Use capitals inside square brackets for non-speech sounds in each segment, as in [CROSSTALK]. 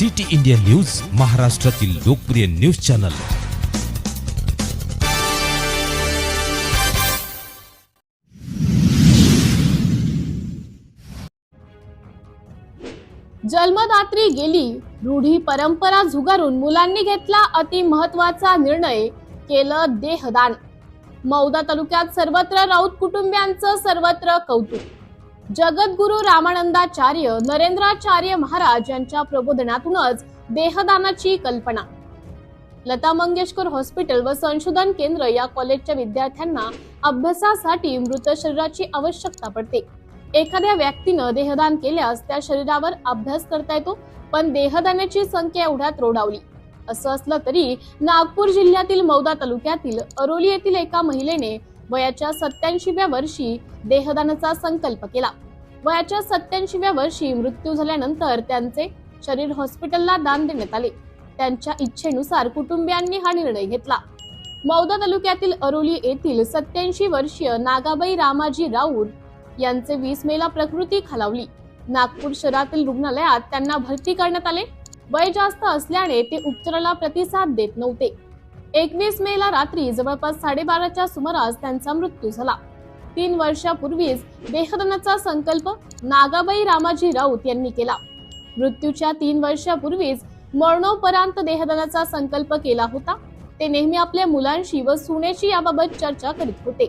City India news महाराष्ट्रातील लोकप्रिय news channel. जन्मदात्री गेली रूढी परंपरा झुगारून मुलांनी घेतला अति महत्त्वाचा निर्णय केलं देहदान. मौदा तालुक्यात सर्वत्र राऊत कुटुंबियांचं सर्वत्र कौतुक. जगद्गुरु रामानंदाचार्य नरेंद्राचार्य महाराज यांच्या प्रबोधनातूनच देहदानाची कल्पना. लता मंगेशकर हॉस्पिटल व संशोधन केंद्र या कॉलेजच्या विद्यार्थ्यांना अभ्यासासाठी मृत शरीराची आवश्यकता पडते. एखाद्या व्यक्तीनं देहदान केल्यास त्या शरीरावर अभ्यास करता येतो पण देहदानाची संख्या एवढ्यात रोडावली. असं असलं तरी नागपूर जिल्ह्यातील मौदा तालुक्यातील अरोली येथील एका महिलेने वयाच्या सत्याऐंशीव्या वर्षी देहदानाचा संकल्प केला. वयाच्या सत्याऐंशीव्या वर्षी मृत्यू झाल्यानंतर त्यांचे शरीर हॉस्पिटलला दान देण्यात आले. त्यांच्या इच्छेनुसार कुटुंबियांनी हा निर्णय घेतला. मौदा तालुक्यातील अरोली येथील सत्याऐंशी वर्षीय नागाबाई रामाजी राऊत यांचे वीस मेला प्रकृती खालावली. नागपूर शहरातील रुग्णालयात त्यांना भरती करण्यात आले. वय जास्त असल्याने ते उपचाराला प्रतिसाद देत नव्हते. एकवीस मेला रात्री जवळपास साडेबाराच्या सुमारास त्यांचा मृत्यू झाला. तीन वर्षापूर्वीच देहदानाचा संकल्प नागाबाई रामाजी राऊत यांनी केला. मृत्यूच्या तीन वर्षापूर्वीच मरणोपरांत देहदानाचा संकल्प केला होता. ते नेहमी आपल्या मुलांशी व सुनेशी याबाबत चर्चा करीत होते.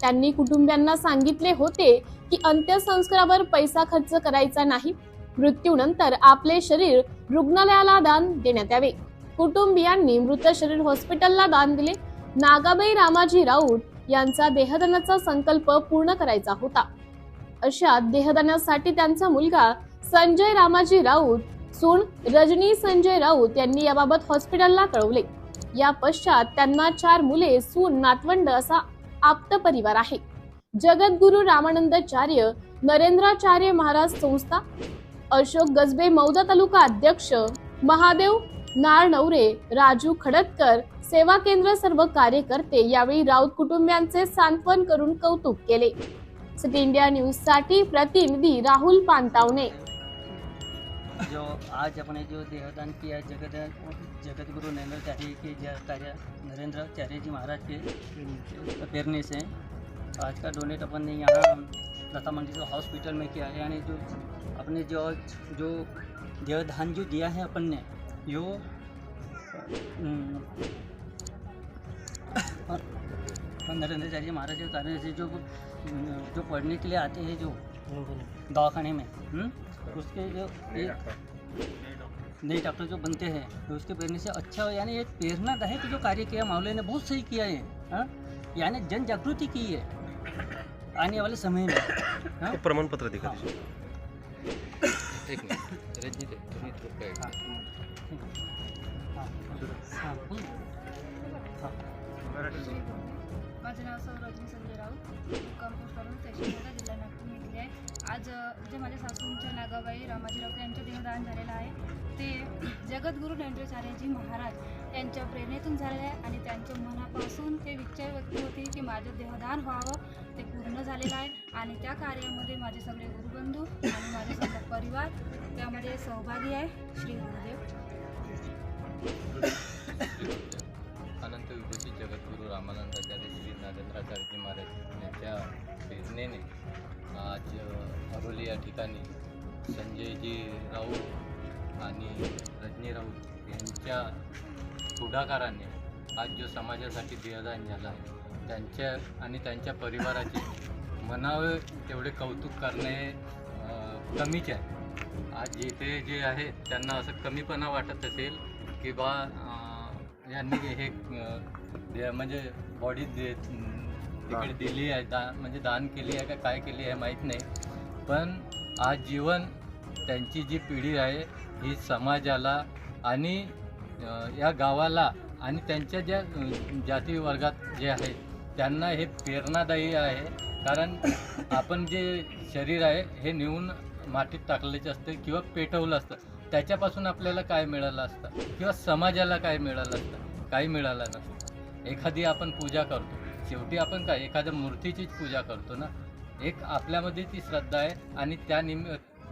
त्यांनी कुटुंबियांना सांगितले होते की अंत्यसंस्कारावर पैसा खर्च करायचा नाही. मृत्यूनंतर आपले शरीर रुग्णालयाला दान देण्यात यावे. कुटुंबियांनी मृत शरीर हॉस्पिटलला दान दिले. नागाबाई रामाजी राऊत यांचा देहदानाचा संकल्प पूर्ण करायचा होता. अशा देहदानासाठी त्यांचा मुलगा संजय रामाजी राऊत सून रजनी संजय राऊत यांनी याबाबत हॉस्पिटलला कळवले. या पश्चात त्यांना चार मुले सून नातवंड असा आप्त परिवार आहे. जगद्गुरु रामानंदाचार्य नरेंद्राचार्य महाराज संस्था अशोक गजबे मौदा तालुका अध्यक्ष महादेव नारनवरे राजू खडतकर सेवा केंद्र सर्व कार्यकर्ते यावेळी राऊत कुटुंबियांचे सांत्वन करून कौतुक केले. सिटी इंडिया न्यूजसाठी प्रतिनिधी राहुल पांतावणे जो आज अपने जो देहदान किया जगत जगत गुरु नरेंद्राचार्य के जो कार्य नरेंद्राचार्य जी महाराज के प्रेरणे से आज का डोनेट अपन ने यहाँ लता मंगेशकर हॉस्पिटल में किया है। यानी जो अपने जो जो देहदान जो दिया है अपन ने यो अम, नरेंद्राचार्य महाराज के कारण से जो जो पढ़ने के लिए आते हैं जो दवाखाने में हम्म, उसके जो एक नए डॉक्टर जो बनते हैं तो उसके प्रेरणा से अच्छा यानी एक प्रेरणादायक जो कार्य किया मावले ने बहुत सही किया है हाँ? यानी जन जागृति की है आने वाले समय में तो प्रमाण पत्र दिखा हाँ। [COUGHS] एक मिनिट माझं नाव सौ संजय राऊत. मुक्काम करून तहसीलमध्ये जिल्हा नागपूर इथले आहे. आज जे माझ्या सासूंच्या नागाबाई रामाजी राऊत यांचं देहदान झालेलं आहे. ते जगद्गुरू नरेंद्राचार्यजी महाराज यांच्या प्रेरणेतून झालेलं आहे आणि त्यांच्या मनापासून ते विचार व्यक्त होते की माझं देहदान व्हावं ते पूर्ण झालेलं आहे. आणि त्या कार्यामध्ये माझे सगळे गुरुबंधू आणि माझे सगळा परिवार त्यामध्ये सहभागी आहे. श्री गुरुदेव. अनंत विभूती जगद्गुरू रामानंदाचार्य श्री नरेंद्राचार्यजी महाराज यांच्या प्रेरणेने आज अरोली या ठिकाणी संजयजी राऊत आणि रजनी राऊत यांच्या पुढाकाराने आज जो समाजासाठी देहदान झाला आहे त्यांच्या आणि त्यांच्या परिवाराचे मनावे तेवढे कौतुक करणे कमीच आहे. आज इथे जे आहे त्यांना असं कमीपणा वाटत असेल की बा यांनी हे दे- म्हणजे बॉडी दे तिकडे दिली आहे दा म्हणजे दान केली आहे का काय केली आहे माहीत नाही. पण आज जीवन त्यांची जी पिढी आहे ही समाजाला आणि अं, या गावाला आणि त्यांच्या ज्या अं, जाती वर्गात जे आहे त्यांना हे प्रेरणादायी आहे. कारण आपण जे शरीर आहे हे नेऊन मातीत टाकलेलं असतं किंवा पेटवलं असतं. त्याच्यापासून आपल्याला काय मिळालं असतं? किंवा समाजाला काय मिळालं असतं? काही मिळालं नसतं. एखादी आपण पूजा करतो. शेवटी आपण काय? एखाद्या मूर्तीचीच पूजा करतो ना? एक आपल्यामध्ये ती श्रद्धा आहे आणि त्या निम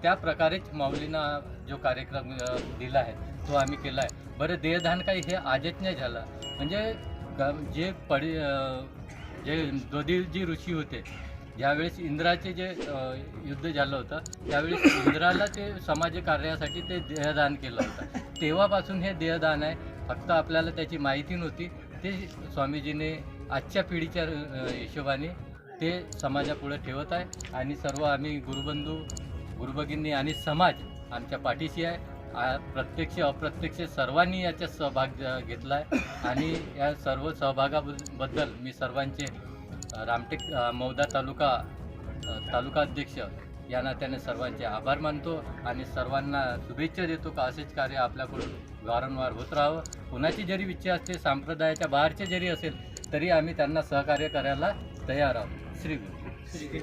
त्या प्रकारेच माऊलींना जो कार्यक्रम दिला आहे तो आम्ही केला आहे. बरं देहदान काही हे आजच नाही झालं. म्हणजे ग- जे पडी जे दोदिलजी ऋषी होते ज्यावेळेस इंद्राचे जे युद्ध झालं होतं त्यावेळेस इंद्राला ते समाज कार्यासाठी ते देहदान केलं होतं. तेव्हापासून हे देहदान आहे. फक्त आपल्याला त्याची माहिती नव्हती. ते स्वामीजीने आजच्या पिढीच्या हिशोबाने ते समाजापुढे ठेवत आहे. आणि सर्व आम्ही गुरुबंधू गुरुभगिनी आणि समाज आमच्या पाठीशी आहे. प्रत्यक्ष अप्रत्यक्ष सर्वांनी याच्यात सहभाग घेतला आहे. आणि या सर्व सहभागाबद्दल मी सर्वांचे रामटेक मौदा तालुका तालुका अध्यक्ष या नात्याने सर्वांचे आभार मानतो आणि सर्वांना शुभेच्छा देतो का असेच कार्य आपल्याकडून वारंवार होत राहावं. कुणाची जरी इच्छा असते संप्रदायाच्या बाहेरचे जरी असेल तरी आम्ही त्यांना सहकार्य करायला तयार आहोत. श्री गुरु